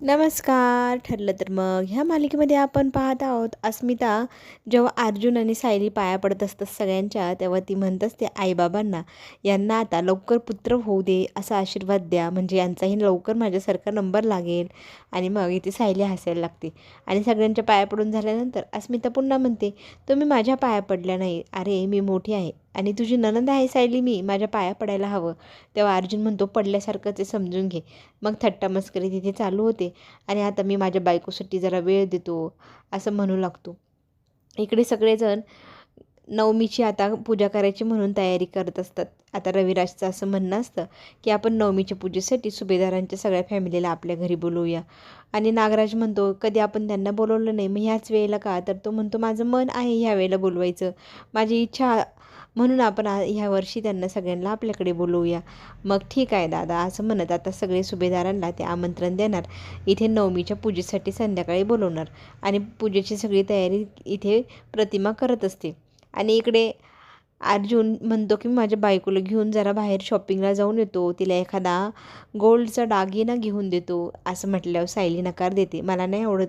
नमस्कार. ठरलं तर मग ह्या मालिकेमध्ये आपण पाहत आहोत अस्मिता जेव्हा अर्जुन आणि सायली पाया पडत असतात सगळ्यांच्या तेव्हा ती म्हणत असते आईबाबांना यांना आता लवकर पुत्र होऊ दे असा आशीर्वाद द्या. म्हणजे यांचाही लवकर माझ्यासारखा नंबर लागेल. आणि मग इथे सायली हसायला लागते. आणि सगळ्यांच्या पाया पडून झाल्यानंतर अस्मिता पुन्हा म्हणते तुम्ही माझ्या पाया पडल्या नाही. अरे मी मोठी आहे. आणि तुझी ननंद आहे सायली मी माझ्या पाया पडायला हवं. तेव्हा अर्जुन म्हणतो पडल्यासारखं ते समजून घे. मग थट्टा मस्करी तिथे चालू होते आणि आता मी माझ्या बायकोसाठी जरा वेळ देतो असं म्हणू लागतो. इकडे सगळेजण नवमीची आता पूजा करायची म्हणून तयारी करत असतात. आता रविराजचं असं म्हणणं असतं की आपण नवमीच्या पूजेसाठी सुभेदारांच्या सगळ्या फॅमिलीला आपल्या घरी बोलवूया. आणि नागराज म्हणतो कधी आपण त्यांना बोलवलं नाही मग ह्याच वेळेला का? तर तो म्हणतो माझं मन आहे ह्या वेळेला बोलवायचं. माझी इच्छा म्हणून आपण ह्या वर्षी त्यांना सगळ्यांना आपल्याकडे बोलवूया. मग ठीक आहे दादा असं म्हणत आता सगळे सुभेदारांना ते आमंत्रण देणार. इथे नवमीच्या पूजेसाठी संध्याकाळी बोलवणार. आणि पूजेची सगळी तयारी इथे प्रतिमा करत असते. आणि इकडे अर्जुन म्हणतो की माझ्या बायकोला घेऊन जरा बाहेर शॉपिंगला जाऊन येतो. तिला एखादा गोल्डचा दागिना घेऊन देतो. असं म्हटल्यावर सायली नकार देते. मला नाही आवडत.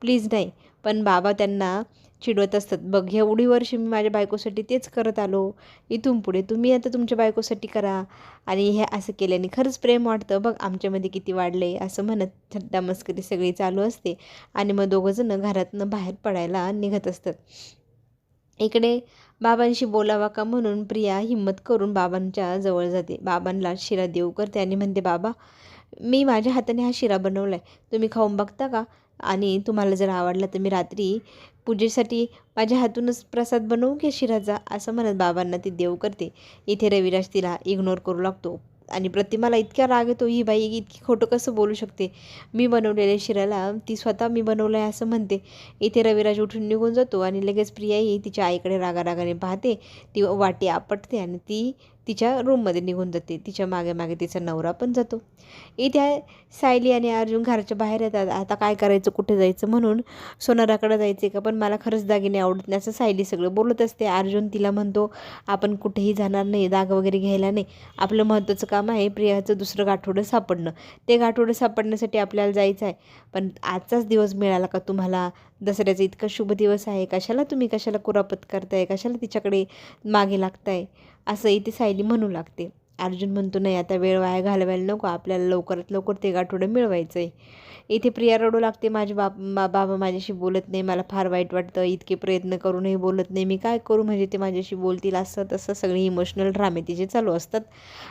प्लीज नाही. पण बाबा त्यांना चिडवत असतात. बघ एवढी वर्ष मी माझ्या बायकोसाठी तेच करत आलो. इथून पुढे तुम्ही आता तुमच्या बायकोसाठी करा. आणि हे असं केल्याने खरंच प्रेम वाटतं बघ आमच्यामध्ये किती वाढले असं म्हणत थट्टा मस्करी सगळी चालू असते. आणि मग दोघंजणं घरातनं बाहेर पडायला निघत असतात. इकडे बाबांशी बोलावा का म्हणून प्रिया हिंमत करून बाबांच्या जवळ जाते. बाबांना शिरा देऊ करते आणि म्हणते बाबा मी माझ्या हाताने हा शिरा बनवला आहे तुम्ही खाऊन बघता का? आणि तुम्हाला जर आवडला तर मी रात्री पूजेसाठी माझ्या हातूनच प्रसाद बनवू घे शिराचा असं म्हणत बाबांना ती देव करते. इथे रविराज तिला इग्नोर करू लागतो आणि प्रतिमाला इतक्या राग येतो ही बाई इतकी खोटं कसं बोलू शकते? मी बनवलेल्या शिराला ती स्वतः मी बनवलं आहे असं म्हणते. इथे रविराज उठून निघून जातो आणि लगेच प्रियाही तिच्या आईकडे रागारागाने पाहते. ती वाटी आपटते आणि ती तिच्या रूममध्ये निघून जाते. तिच्यामागे मागे तिचा नवरा पण जातो. इथे सायली आणि अर्जुन घराच्या बाहेर येतात. आता काय करायचं? कुठे जायचं? म्हणून सोनाराकडे जायचे का? पण मला खरंच दागिने आवडत नाही. असं सायली सगळं बोलत असते. अर्जुन तिला म्हणतो आपण कुठेही जाणार नाही. दाग वगैरे घ्यायला नाही. आपलं महत्त्वाचं काम आहे प्रियाचं दुसरं गाठोडं सापडणं. ते गाठोडं सापडण्यासाठी आपल्याला जायचं आहे. पण आजचाच दिवस मिळाला का तुम्हाला? दसऱ्याचं इतकं शुभ दिवस आहे. कशाला तुम्ही कशाला कुरापत करताय? कशाला तिच्याकडे मागे लागताय? असं इथे सायली म्हणू लागते. अर्जुन म्हणतो नाही आता वेळ वाया घालवायला नको. आपल्याला लवकरात लवकर ते गाठोडं मिळवायचं आहे इथे प्रिया रडू लागते माझे बाप मा बाबा माझ्याशी बोलत नाही मला फार वाईट वाटतं इतके प्रयत्न करूनही बोलत नाही मी काय करू म्हणजे ते माझ्याशी बोलतील असं तसं सगळे इमोशनल ड्रामे तिचे चालू असतात.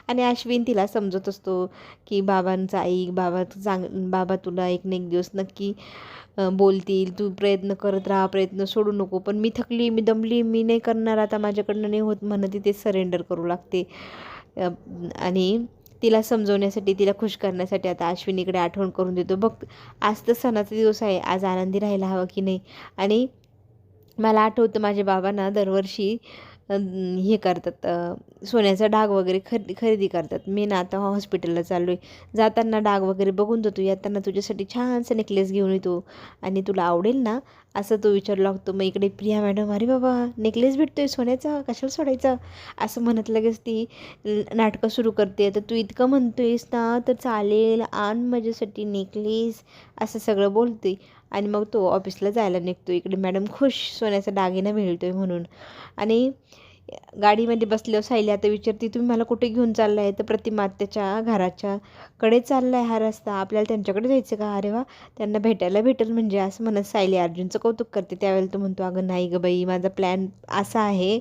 आणि अश्विन तिला समजत असतो की बाबांचा आई बाबा चांग बाबा तुला एक ना एक दिवस नक्की बोलतील तू प्रयत्न करत राहा प्रयत्न सोडू नको पण मी थकली मी दमली मी नाही करणार आता माझ्याकडनं नाही होत म्हणत तिथे सरेंडर करू लागते. आणि तिला समजवण्यासाठी तिला खुश करण्यासाठी आता अश्विनीकडे आठवण करून देतो. बघ आज तर सणाचा दिवस आहे. आज आनंदी राहायला हवा की नाही? आणि मला आठवतं माझ्या बाबांना दरवर्षी हे करतात सोन्याचा डाग वगैरे खर खरेदी करतात. मी ना आता हॉस्पिटलला चाललो आहे जाताना डाग वगैरे बघून जातो. येताना तुझ्यासाठी छानसा नेकलेस घेऊन येतो. आणि तुला आवडेल ना असं तो विचारू लागतो मग इकडे प्रिया मॅडम अरे बाबा नेकलेस भेटतोय सोन्याचा? कशाला सोडायचा? असं म्हणत लगेच ती नाटकं सुरू करते. तर तू इतकं म्हणतोयस ना तर चालेल. आण माझ्यासाठी नेकलेस असं सगळं बोलते. आणि मग तो ऑफिसला जायला निघतो इकडे मॅडम खुश सोन्याचा दागिना मिळतो आहे म्हणून. आणि गाडीमध्ये बसल्यावर सायली आता विचारते तुम्ही मला कुठे घेऊन चालला आहे तर प्रतिमा त्याच्या घराच्या कडे चालला आहे हा रस्ता. आपल्याला त्यांच्याकडे जायचं का? अरे वा त्यांना भेटायला भेटेल म्हणजे असं म्हणत सायली अर्जुनचं कौतुक करते. त्यावेळेला तो म्हणतो अगं नाही गं बाई माझा प्लॅन असा आहे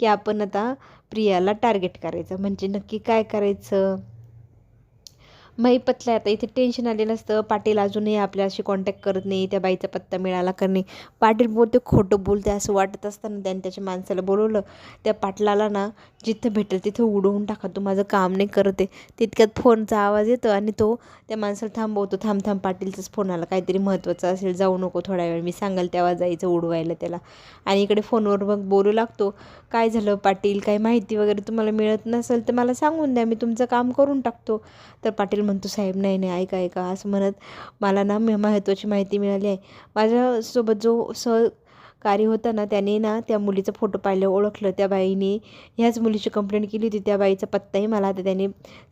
की आपण आता प्रियाला टार्गेट करायचं. म्हणजे नक्की काय करायचं? महिपतला आता इथे टेन्शन आलेलं असतं पाटील अजूनही आपल्याशी कॉन्टॅक्ट करत नाही त्या बाईचा पत्ता मिळाला का नाही. पाटील बोलते खोटं बोलते असं वाटत असताना त्याने त्याच्या माणसाला बोलवलं. त्या पाटलाला ना जिथं भेटेल तिथं उडवून टाका तू माझं काम नाही करत आहे. तितक्यात फोनचा आवाज येतो आणि तो त्या माणसाला थांबवतो. थांब थांब पाटीलचाच फोन आला. काहीतरी महत्त्वाचं असेल जाऊ नको थोडा वेळ मी सांगाल तेव्हा जायचं उडवायला त्याला. आणि इकडे फोनवर मग बोलू लागतो काय झालं पाटील? काही माहिती वगैरे तुम्हाला मिळत नसेल तर मला सांगून द्या मी तुमचं काम करून टाकतो. तर पाटील म्हणतो साहेब नाही नाही ऐका ऐका. असं म्हणत मला ना महत्त्वाची माहिती मिळाली आहे. माझ्यासोबत जो सह कार्य होतं ना त्याने ना त्या मुलीचा फोटो पाहिलं ओळखलं. त्या बाईने ह्याच मुलीची कंप्लेंट केली होती. त्या बाईचा पत्ताही मला आता त्याने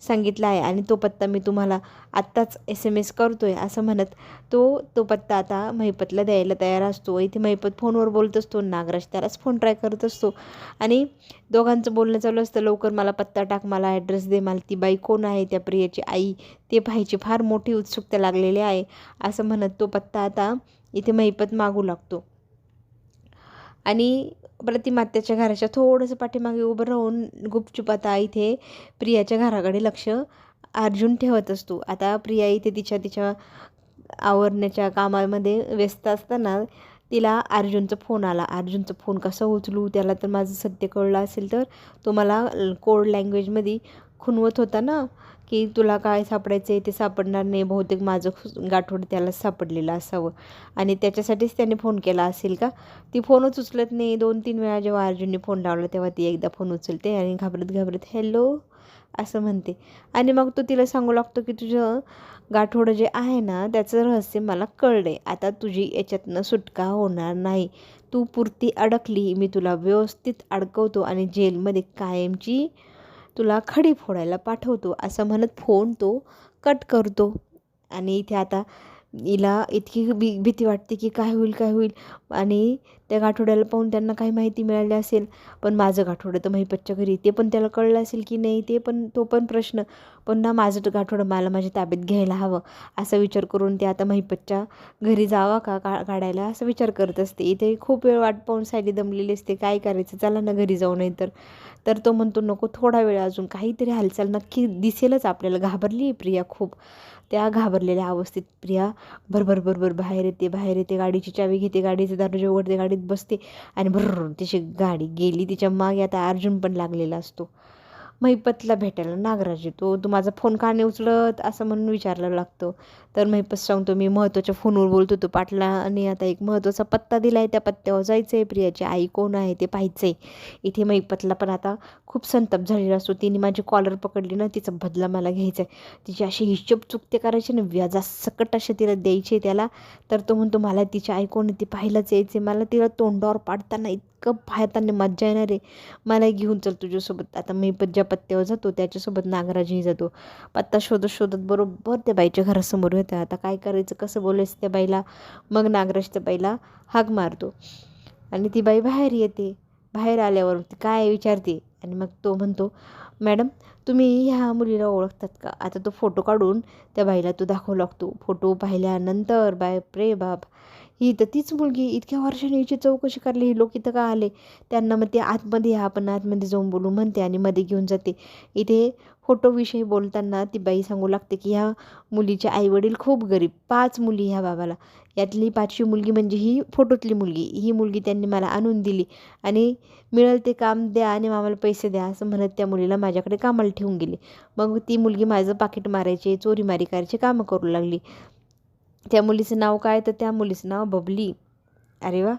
सांगितला आहे आणि तो पत्ता मी तुम्हाला आत्ताच एस एम एस करतो आहे असं म्हणत तो तो पत्ता आता महिपतला द्यायला तयार असतो. इथे महिपत फोनवर बोलत असतो नागराज त्यालाच फोन ट्राय करत असतो. आणि दोघांचं बोलणं चालू असतं. लवकर मला पत्ता टाक मला ॲड्रेस दे मला ती बाई कोण आहे त्या प्रियाची आई ते पाहायची फार मोठी उत्सुकता लागलेली आहे असं म्हणत तो पत्ता आता इथे महिपत मागू लागतो. आणि प्रतिमात्याच्या घराच्या थोडंसं पाठीमागे उभं राहून गुपचूप आता इथे प्रियाच्या घराकडे लक्ष अर्जुन ठेवत असतो. आता प्रिया इथे तिच्या तिच्या आवरण्याच्या कामामध्ये व्यस्त असताना तिला अर्जुनचा फोन आला. अर्जुनचा फोन कसा उचलू त्याला तर माझं सत्य कळलं असेल तर तो मला कोड लँग्वेजमध्ये खुनवत होता ना. की तुला काय सापडायचं आहे ते सापडणार नाही बहुतेक माझं गाठोड त्याला सापडलेलं असावं. आणि त्याच्यासाठीच त्याने फोन केला असेल का? ती फोनच उचलत नाही. दोन तीन वेळा जेव्हा अर्जुनने फोन लावला तेव्हा ती एकदा फोन उचलते आणि घाबरत घाबरत हॅलो असं म्हणते. आणि मग तो तिला सांगू लागतो की तुझं गाठोडं जे आहे ना त्याचं रहस्य मला कळले आता तुझी याच्यातनं सुटका होणार नाही. तू पुरती अडकली. मी तुला व्यवस्थित अडकवतो आणि जेलमध्ये कायमची तुला खडी फोडायला पाठवतो असं म्हणत फोन तो कट करतो. आणि इथे आता हिला इतकी भी भीती वाटते की काय होईल काय होईल. आणि त्या गाठोड्याला पाहून त्यांना काही माहिती मिळाली असेल. पण माझं गाठोडं तर महिपतच्या घरी ते पण त्याला कळलं असेल की नाही ते पण तो पण प्रश्न. पण ना माझं गाठोडं मला माझ्या ताब्यात घ्यायला हवं. असा विचार करून ते आता महिपतच्या घरी जावा का का काढायला असा विचार करत असते. इथे खूप वेळ वाट पाहून सायली दमलेली असते. काय करायचं? चला ना घरी जाऊ नाही तर तर तो म्हणतो नको थोडा वेळ अजून. काहीतरी हालचाल नक्की दिसेलच आपल्याला. घाबरली आहे प्रिया खूप. त्या घाबरलेल्या अवस्थेत प्रिया भरभर भरभर बाहेर येते बाहेर येते. गाडीची चावी घेते गाडीचे दरवाजे उघडते गाडीत बसते आणि भर तिची गाडी गेली तिच्यामागे आता अर्जुन पण लागलेला असतो. महिपतला भेटायला. नागराज येतो. तू माझा फोन का नाही उचलत? असं म्हणून विचारलं लागतो. तर महिपत सांगतो मी महत्त्वाच्या फोनवर बोलतो तो पाटला आणि आता एक महत्त्वाचा पत्ता दिला आहे त्या पत्त्यावर जायचं आहे प्रियाची आई कोण आहे ते पाहायचं आहे इथे महिपतला पण आता खूप संताप झालेला असतो. तिने माझी कॉलर पकडली ना तिचा बदला मला घ्यायचा आहे तिची अशी हिशोब चुकते करायची ना व्याजा सकट असे तिला द्यायचे त्याला. तर तो म्हणतो मला तिची आई कोण आहे ती पाहायलाच यायचे मला तिला तोंडावर पाडताना इतकं पाहताना मज्जा येणार आहे. मला घेऊन चल तुझ्यासोबत. आता मी पण ज्या पत्त्यावर जातो त्याच्यासोबत नागराजही जातो. पत्ता शोधत शोधत बरोबर त्या बाईच्या घरासमोर येतं आता काय करायचं कसं बोलायचं त्या बाईला? मग नागराज त्या बाईला हाक मारतो. आणि ती बाई बाहेर येते. बाहेर आल्यावर ती काय विचारते? आणि मग तो म्हणतो मॅडम तुम्ही ह्या मुलीला ओळखतात का? आता तो फोटो काढून त्या बाईला तो दाखवू लागतो. फोटो पाहिल्यानंतर बाय प्रे बाप. ही तर तीच मुलगी इतक्या वर्षाने हिची चौकशी करली ही लोक इथं का आले? त्यांना मग ते आतमध्ये या आपण आतमध्ये जाऊन बोलू म्हणते आणि मध्ये घेऊन जाते. इथे फोटोविषयी बोलताना ती बाई सांगू लागते की ह्या मुलीचे आईवडील खूप गरीब पाच मुली ह्या बाबाला. यातली पाचवी मुलगी म्हणजे ही फोटोतली मुलगी. ही मुलगी त्यांनी मला आणून दिली आणि मिळेल ते काम द्या आणि आम्हाला पैसे द्या असं म्हणत त्या मुलीला माझ्याकडे कामाला ठेवून गेली. मग ती मुलगी माझं पाकिट मारायचे चोरीमारी करायचे कामं करू लागली. त्या मुलीचं नाव काय? तर त्या मुलीचं नाव बबली. अरे वा.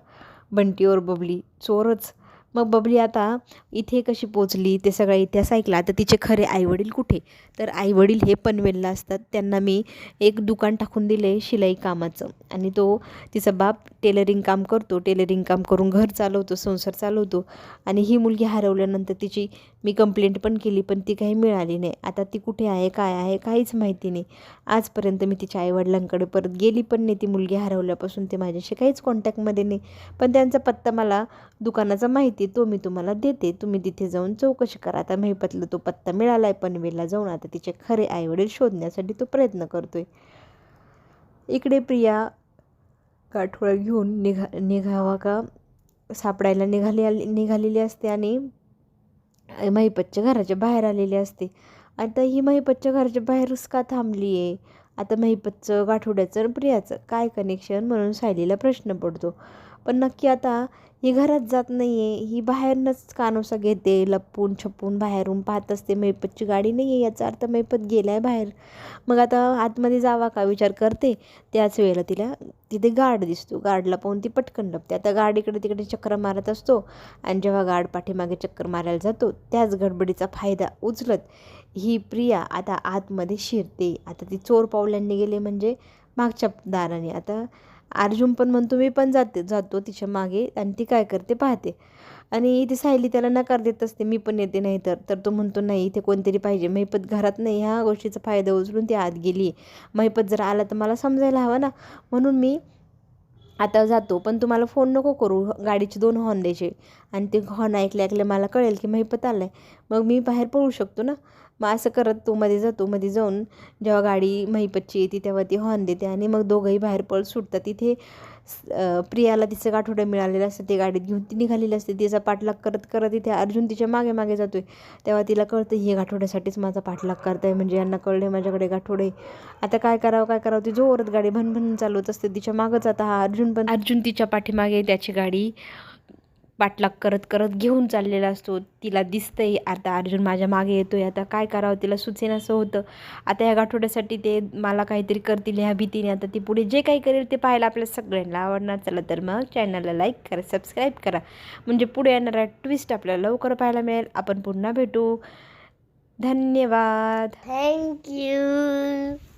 बंटीवर बबली. चोरच. मग बबली आता इथे कशी पोचली ते सगळा इतिहास ऐकला. तर तिचे खरे आईवडील कुठे? तर आईवडील हे पनवेलला असतात. त्यांना मी एक दुकान टाकून दिले शिलाई कामाचं. आणि तो तिचा बाप टेलरिंग काम करतो. टेलरिंग काम करून घर चालवतो संसार चालवतो. आणि ही मुलगी हरवल्यानंतर तिची मी कंप्लेंट पण केली पण ती काही मिळाली नाही. आता ती कुठे आहे काय आहे काहीच माहिती नाही. आजपर्यंत मी तिच्या आईवडिलांकडे परत गेली पण नाही. ती मुलगी हरवल्यापासून ते माझ्याशी काहीच कॉन्टॅक्टमध्ये नाही. पण त्यांचा पत्ता मला दुकानाचा माहिती तो मी तुम्हाला देते. तुम्ही तिथे जाऊन चौकशी करा. आता महिपतला तो पत्ता मिळाला आहे पनवेलला जाऊन. आता तिचे खरे आईवडील शोधण्यासाठी तो प्रयत्न करतोय. इकडे प्रिया काठोळा घेऊन निघा निघावा का? सापडायला निघाली निघालेली असते आणि महिपतच्या घराच्या बाहेर आलेली असते. आता ही महिपतच्या घराच्या बाहेरच का थांबली आहे आता महिपतचं गाठोड्याचं प्रियाचं काय कनेक्शन म्हणून सायलीला प्रश्न पडतो. पण नक्की आता ही घरात जात नाही आहे ही बाहेरनंच कानोसा घेते लपून छपून बाहेरून पाहत असते. मैपतची गाडी नाही आहे याचा अर्थ मैपत गेला आहे बाहेर. मग आता आतमध्ये जावा का विचार करते. त्याच वेळेला तिला तिथे गार्ड दिसतो. गार्डला पाहून ती पटकन लपते. आता गार्ड इकडे तिकडे चक्र मारत असतो आणि जेव्हा गार्ड पाठीमागे चक्कर मारायला जातो त्याच गडबडीचा फायदा उचलत ही प्रिया आता आतमध्ये शिरते. आता ती चोर पावल्यांनी गेले म्हणजे मागच्या दाराने. आता अर्जुन पण म्हणतो मी पण जाते जातो तिच्यामागे आणि ती काय करते पाहते. आणि ती सायली त्याला नकार देत असते मी पण येते नाही तर. तर तो म्हणतो नाही इथे कोणतरी पाहिजे. महिपत घरात नाही ह्या गोष्टीचा फायदा उचलून ती आत गेली महिपत जर आला तर मला समजायला हवं ना. म्हणून मी आता जातो पण तुम्हाला फोन नको करू. गाडीचे दोन हॉर्न द्यायचे आणि ते हॉर्न ऐकले ऐकले मला कळेल की महिपत आलं आहे मग मी बाहेर पळू शकतो ना. मग असं करत तो मध्ये जातो मध्ये जाऊन जेव्हा गाडी महिपतची येते तेव्हा ती हॉर्न देते आणि मग दोघंही बाहेर पळ सुटतात. तिथे प्रियाला तिचं गाठोडं मिळालेलं असतं ते गाडीत घेऊन ती निघालेली असते. तिचा पाठलाग करत करत इथे अर्जुन तिच्यामागे मागे जातोय. तेव्हा तिला कळतं हे गाठोड्यासाठीच माझा पाठलाग करताय. म्हणजे यांना कळले माझ्याकडे गाठोडे. आता काय करावं काय करावं? ती जोरात गाडी भनभन चालवत असते. तिच्या मागंच आता हा अर्जुन पण अर्जुन तिच्या पाठीमागे त्याची गाडी. पाठलाग करत करत घेऊन चाललेला असतो. तिला दिसतंय आता अर्जुन माझ्या मागे येतोय आता काय करावं तिला सुचेन असं होतं. आता ह्या गाठोड्यासाठी ते मला काहीतरी करतील ह्या भीतीने. आता ती पुढे जे काही करेल ते पाहायला आपल्या सगळ्यांना आवडणार. चला तर मग चॅनलला लाईक करा सबस्क्राईब करा. म्हणजे पुढे येणारा ट्विस्ट आपल्याला लवकर पाहायला मिळेल. आपण पुन्हा भेटू. धन्यवाद. थँक्यू.